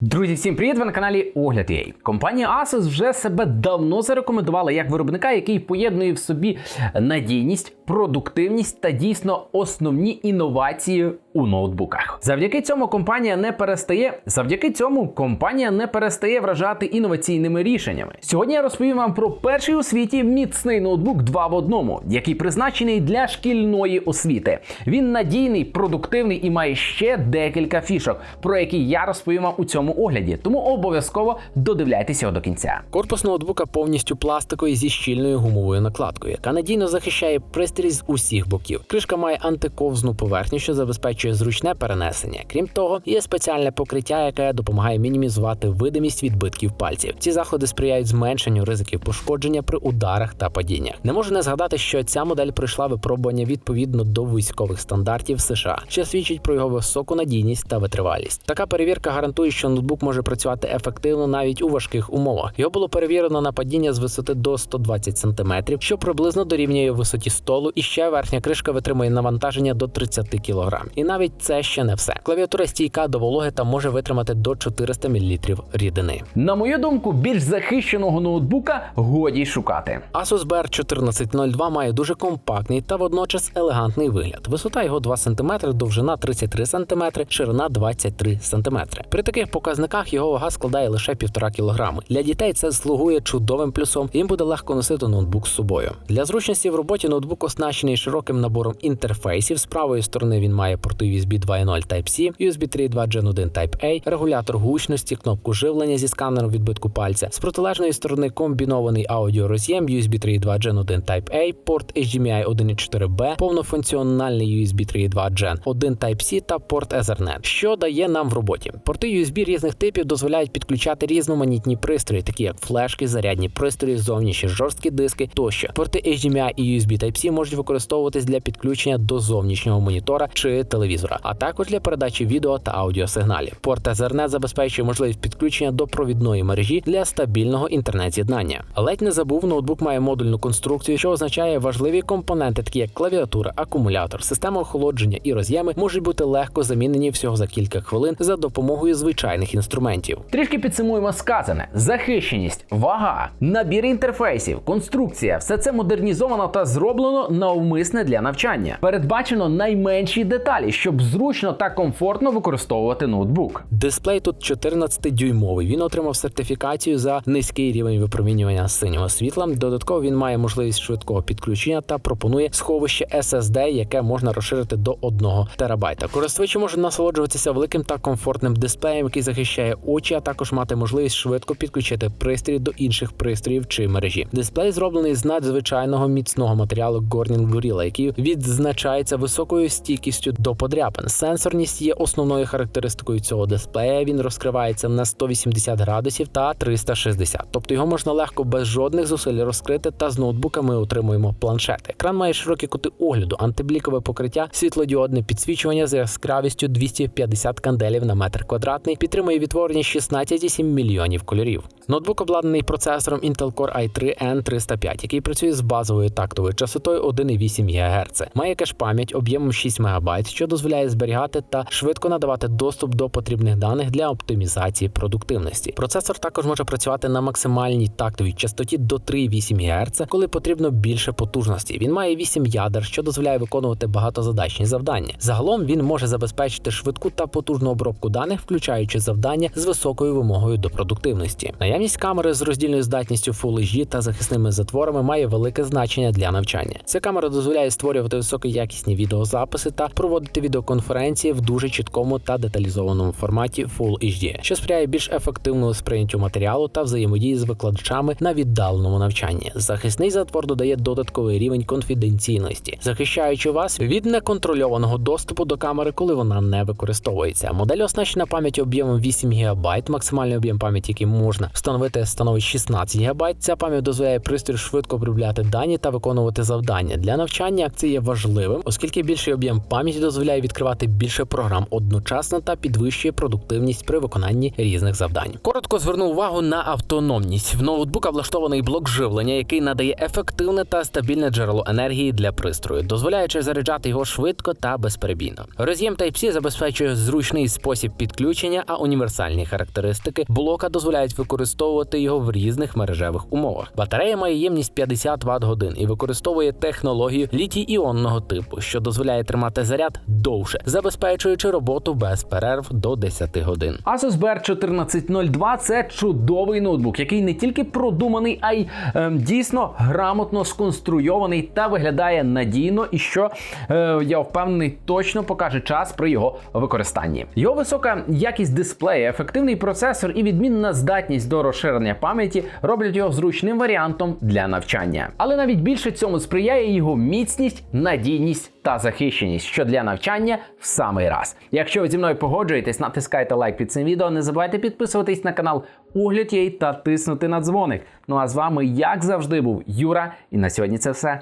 Друзі, всім привіт! Ви на каналі Огляд Єй Компанія Asus вже себе давно зарекомендувала як виробника, який поєднує в собі надійність, продуктивність та дійсно основні інновації у ноутбуках. Завдяки цьому компанія не перестає. Завдяки цьому компанія не перестає вражати інноваційними рішеннями. Сьогодні я розповім вам про перший у світі міцний ноутбук 2 в одному, який призначений для шкільної освіти. Він надійний, продуктивний і має ще декілька фішок, про які я розповім вам у цьому огляді. Тому обов'язково додивляйтеся його до кінця. Корпус ноутбука повністю пластиковий зі щільною гумовою накладкою, яка надійно захищає пристрій з усіх боків. Кришка має антиковзну поверхню, що забезпечує зручне перенесення. Крім того, є спеціальне покриття, яке допомагає мінімізувати видимість відбитків пальців. Ці заходи сприяють зменшенню ризиків пошкодження при ударах та падіннях. Не можу не згадати, що ця модель пройшла випробування відповідно до військових стандартів США, що свідчить про його високу надійність та витривалість. Така перевірка гарантує, що ноутбук може працювати ефективно навіть у важких умовах. Його було перевірено на падіння з висоти до 120 см, що приблизно дорівнює висоті столу, і ще верхня кришка витримує навантаження до 30 кг. І навіть це ще не все. Клавіатура стійка до вологи та може витримати до 400 мл рідини. На мою думку, більш захищеного ноутбука годі шукати. Asus BR 1402 має дуже компактний та водночас елегантний вигляд. Висота його 2 см, довжина 33 см, ширина 23 см. При таких показниках його вага складає лише 1,5 кг. Для дітей це слугує чудовим плюсом. Їм буде легко носити ноутбук з собою. Для зручності в роботі ноутбук оснащений широким набором інтерфейсів. З правої сторони він має порти USB 2.0 Type-C, USB 3.2 Gen 1 Type-A, регулятор гучності, кнопку живлення зі сканером відбитку пальця. З протилежної сторони комбінований аудіороз'єм USB 3.2 Gen 1 Type-A, порт HDMI 1.4B, повнофункціональний USB 3.2 Gen 1 Type-C та порт Ethernet, що дає нам в роботі. Порти USB різних типів дозволяють підключати різноманітні пристрої, такі як флешки, зарядні пристрої, зовнішні жорсткі диски тощо. Порти HDMI і USB Type-C можуть використовуватись для підключення до зовнішнього монітора чи телевізора, а також для передачі відео та аудіосигналів. Порт Ethernet забезпечує можливість підключення до провідної мережі для стабільного інтернет-з'єднання. Ледь не забув, ноутбук має модульну конструкцію, що означає важливі компоненти, такі як клавіатура, акумулятор, система охолодження і роз'єми, можуть бути легко замінені всього за кілька хвилин за допомогою звичайних інструментів. Трішки підсумуємо сказане: захищеність, вага, набір інтерфейсів, конструкція все це модернізовано та зроблено навмисне для навчання. Передбачено найменші деталі, щоб зручно та комфортно використовувати ноутбук. Дисплей тут 14-дюймовий. Він отримав сертифікацію за низький рівень випромінювання синього світла. Додатково він має можливість швидкого підключення та пропонує сховище SSD, яке можна розширити до 1 терабайта. Користувачі можуть насолоджуватися великим та комфортним дисплеєм, який захищає очі, а також мати можливість швидко підключити пристрій до інших пристроїв чи мережі. Дисплей зроблений з надзвичайного міцного матеріалу Corning Gorilla, який відзначається високою стійкістю до подряпин. Сенсорність є основною характеристикою цього дисплея. Він розкривається на 180 градусів та 360. Тобто його можна легко без жодних зусиль розкрити. Та з ноутбука ми отримуємо планшети. Екран має широкі кути огляду, антиблікове покриття, світлодіодне підсвічування з яскравістю 250 канделів на метр квадратний. Підтримує відтворення 16,7 мільйонів кольорів. Ноутбук обладнаний процесором Intel Core i3 N305, який працює з базовою тактовою частотою 1,8 ГГц. Має кеш-пам'ять об'ємом 6 МБ, що дозволяє зберігати та швидко надавати доступ до потрібних даних для оптимізації продуктивності. Процесор також може працювати на максимальній тактовій частоті до 3,8 ГГц, коли потрібно більше потужності. Він має 8 ядер, що дозволяє виконувати багатозадачні завдання. Загалом він може забезпечити швидку та потужну обробку даних, включаючи завдання з високою вимогою до продуктивності. Наявність камери з роздільною здатністю Full HD та захисними затворами має велике значення для навчання. Ця камера дозволяє створювати високоякісні відеозаписи та проводити відеоконференції в дуже чіткому та деталізованому форматі Full HD, що сприяє більш ефективному сприйняттю матеріалу та взаємодії з викладачами на віддаленому навчанні. Захисний затвор додає додатковий рівень конфіденційності, захищаючи вас від неконтрольованого доступу до камери, коли вона не використовується. Модель оснащена пам'яттю об'ємом 8 ГБ, максимальний об'єм пам'яті, який можна встановити, становить 16 ГБ. Ця пам'ять дозволяє пристрою швидко обробляти дані та виконувати завдання для навчання. Це є важливим, оскільки більший об'єм пам'яті дозволяє дозволяє відкривати більше програм одночасно та підвищує продуктивність при виконанні різних завдань. Коротко зверну увагу на автономність. В ноутбука влаштований блок живлення, який надає ефективне та стабільне джерело енергії для пристрою, дозволяючи заряджати його швидко та безперебійно. Роз'єм Type-C забезпечує зручний спосіб підключення, а універсальні характеристики блока дозволяють використовувати його в різних мережевих умовах. Батарея має ємність 50 Вт годин і використовує технологію літій-іонного типу, що дозволяє тримати заряд довше, забезпечуючи роботу без перерв до 10 годин. Asus BR 1402 це чудовий ноутбук, який не тільки продуманий, а й ем, дійсно грамотно сконструйований та виглядає надійно, і що е, я впевнений, точно покаже час при його використанні. Його висока якість дисплея, ефективний процесор і відмінна здатність до розширення пам'яті роблять його зручним варіантом для навчання. Але навіть більше цьому сприяє його міцність, надійність та захищеність, що для навчання в самий раз. Якщо ви зі мною погоджуєтесь, натискайте лайк під цим відео. Не забувайте підписуватись на канал угляд Єй та тиснути на дзвоник. Ну а з вами, як завжди, був Юра, і на сьогодні це все.